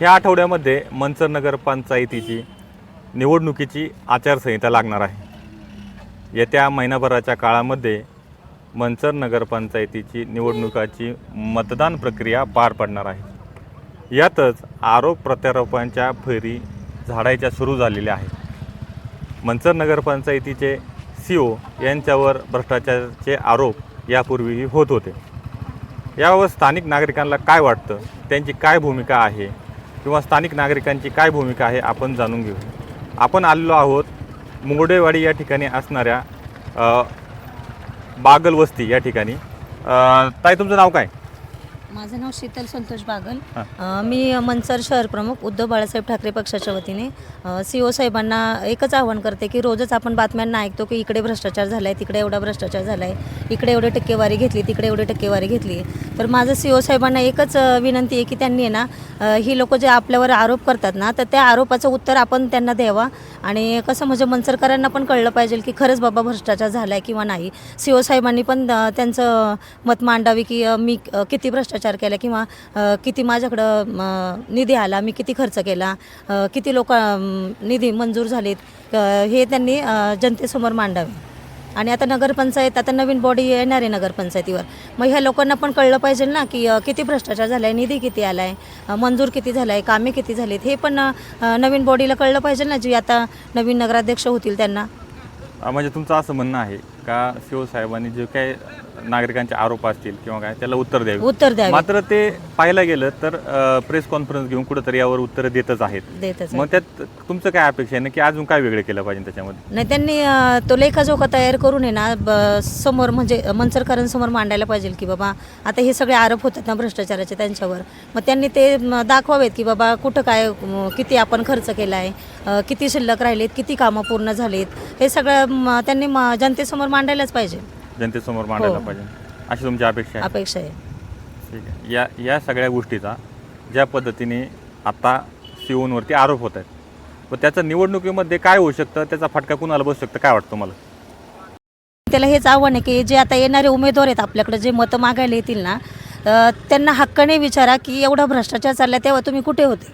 ह्या आठवड्यामध्ये मंचर नगर पंचायतीची निवडणुकीची आचारसंहिता लागणार आहे. येत्या महिनाभराच्या काळामध्ये मंचर नगरपंचायतीची निवडणुकाची मतदान प्रक्रिया पार पडणार आहे. यातच आरोप प्रत्यारोपांच्या फेरी झाडायच्या सुरू झालेल्या आहेत. मंचर नगरपंचायतीचे सी ओ यांच्यावर भ्रष्टाचाराचे आरोप यापूर्वीही होत होते. यावर स्थानिक नागरिकांना काय वाटतं? त्यांची काय भूमिका आहे? किंवा स्थानिक नागरिकांची काय भूमिका आहे आपण जाणून घेऊ. आपण आलेलो आहोत मुंगडेवाडी या ठिकाणी असणाऱ्या बागल वस्ती या ठिकाणी. ताई तुमचं नाव काय? माझं नाव शीतल संतोष बागल. मी मंचर शहर प्रमुख उद्धव बाळासाहेब ठाकरे पक्षाच्या वतीने सी ओ साहेबांना एकच आव्हान करते की रोजच आपण बातम्यांना ऐकतो की इकडे भ्रष्टाचार झाला आहे तिकडे एवढा भ्रष्टाचार झाला आहे इकडे एवढे टक्केवारी घेतली तिकडे एवढी टक्केवारी घेतली. तर माझं सी ओ साहेबांना एकच विनंती आहे की त्यांनी आहे ना ही लोक जे आपल्यावर आरोप करतात ना तर त्या आरोपाचं उत्तर आपण त्यांना द्यावा. आणि कसं म्हणजे मनसरकरांना पण कळलं पाहिजे की खरंच बाबा भ्रष्टाचार झाला आहे किंवा नाही. सी ओ साहेबांनी पण त्यांचं मत मांडावी की मी किती भ्रष्टाचार केला किंवा किती माझ्याकडं निधी आला मी किती खर्च केला किती लोक निधी मंजूर झालेत. हे त्यांनी जनतेसमोर मांडावे. आणि आता नगरपंचायत आता नवीन बॉडी येणार आहे नगरपंचायतीवर. मग ह्या लोकांना पण कळलं पाहिजे ना की किती भ्रष्टाचार झाला आहे निधी किती आला आहे मंजूर किती झाला आहे कामे किती झालीत हे पण नवीन बॉडीला कळलं पाहिजे ना जी आता नवीन नगराध्यक्ष होतील त्यांना. म्हणजे तुमचं असं म्हणणं आहे का शिवसाहेबांनी जे काही नागरिकांचे आरोप असतील किंवा काय त्याला उत्तर द्यावे. उत्तर द्यावे. मात्र ते पाहायला गेलं तर प्रेस कॉन्फरन्स घेऊन कुठंतरी यावर उत्तर देतच आहेत. देतच मग त्यात तुमचं काय अपेक्षा आहे? की अजून काय वेगळं केलं पाहिजे त्याच्यामध्ये? नाही त्यांनी अ, तो लेखाजोखा तयार करून आहे ना ब- समोर म्हणजे मनसरकरांसमोर मांडायला पाहिजे की बाबा आता हे सगळे आरोप होतात ना भ्रष्टाचाराचे त्यांच्यावर. मग त्यांनी ते म, दाखवावेत की बाबा कुठं काय म, किती आपण खर्च केला आहे किती शिल्लक राहिलेत किती कामं पूर्ण झालीत हे सगळं म, त्यांनी म, जनतेसमोर मांडायलाच पाहिजे. जनतेसमोर मांडायला हो. पाहिजे. अशी तुमची अपेक्षा आहे? अपेक्षा आहे. ठीक आहे. या या सगळ्या गोष्टीचा ज्या पद्धतीने आता सीओनवरती आरोप होत आहेत व त्याचं निवडणुकीमध्ये काय होऊ शकतं? त्याचा फटका कुणाला बसू शकतं? काय वाटतं मला त्याला हेच आव्हान आहे की जे आता येणारे उमेदवार आहेत आपल्याकडे जे मतं मागायला येतील ना अ, त्यांना हक्काने विचारा की एवढा भ्रष्टाचार चालला तेव्हा तुम्ही कुठे होते?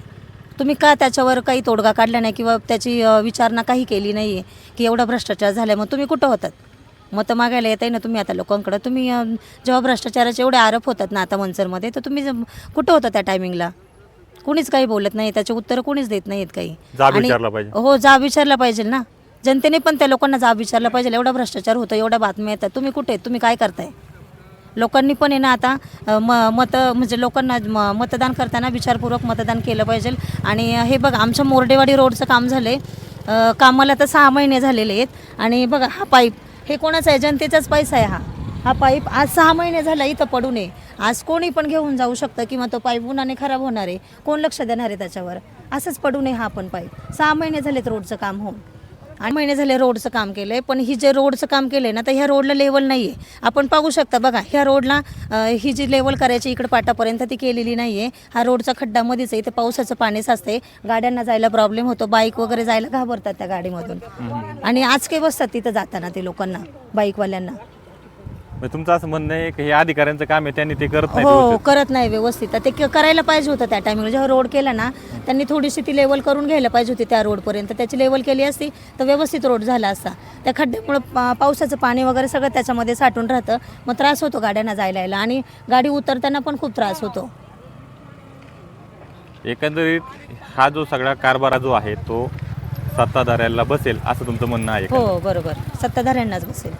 तुम्ही का त्याच्यावर काही तोडगा काढला नाही किंवा त्याची अ, विचारणा काही केली नाही आहे की एवढा भ्रष्टाचार झाला मग तुम्ही कुठं होतात? मतं मागायला येत आहे ना तुम्ही आता लोकांकडं. तुम्ही जेव्हा भ्रष्टाचाराचे एवढे आरोप होतात ना आता मनसरमध्ये तर तुम्ही कुठं होता त्या टायमिंगला कुणीच काही बोलत नाही त्याचे उत्तरं कुणीच देत नाहीत काही. आणि- हो जाब विचारला पाहिजे ना. जनतेने पण त्या लोकांना जाब विचारला पाहिजे एवढा भ्रष्टाचार होतो एवढ्या बातम्या येतात. तुम्ही कुठे आहेत? तुम्ही काय करताय? लोकांनी पण आहे ना आता म मत म्हणजे लोकांना म मतदान करताना विचारपूर्वक मतदान केलं पाहिजे. आणि हे बघा आमच्या मोर्डेवाडी रोडचं काम झालं आहे कामाला तर सहा महिने झालेले आहेत. आणि बघा हा पाईप हे कोणाचा आहे जनतेचाच पैसा आहे हा. हा पाईप आज सहा महिने झाला इथं पडू नये. आज कोणी पण घेऊन जाऊ शकतं किंवा तो पाईप उन्हाने खराब होणार आहे. कोण लक्ष देणार आहे त्याच्यावर? असंच पडू नये हा पण पाईप. सहा महिने झालेत रोडचं काम होऊन. आठ महिने झाले रोडचं काम केलं आहे पण ही जे रोडचं काम केलं आहे ना तर ह्या रोडला लेवल नाही आहे आपण पाहू शकता बघा ह्या रोडला ही जी लेवल करायची इकडं पाटापर्यंत ती केलेली नाही आहे हा रोडचा खड्डा मध्येच आहे इथे पावसाचं पाणी साचते गाड्यांना जायला प्रॉब्लेम होतो बाईक वगैरे जायला घाबरतात त्या गाडीमधून. आणि आज काही बसतात तिथं जाताना ते लोकांना बाईकवाल्यांना म्हणजे तुमचं असं म्हणणं आहे की हे अधिकाऱ्यांचं काम आहे त्यांनी ते करत नाही हो करत नाही व्यवस्थित. तर ते क- करायला पाहिजे होतं त्या टायमिंगला जेव्हा रोड केला ना त्यांनी थोडीशी ती लेवल करून घ्यायला पाहिजे होती त्या रोडपर्यंत त्याची लेवल केली असती तर व्यवस्थित रोड झाला असता. त्या खड्ड्यामुळं पा पावसाचं पाणी वगैरे सगळं त्याच्यामध्ये साठून राहतं. मग त्रास होतो गाड्यांना जायला यायला आणि गाडी उतरताना पण खूप त्रास होतो. एकंदरीत हा जो सगळा कारभार जो आहे तो सत्ताधाऱ्याला बसेल असं तुमचं म्हणणं आहे का? हो बरोबर. सत्ताधाऱ्यांनाच बसेल.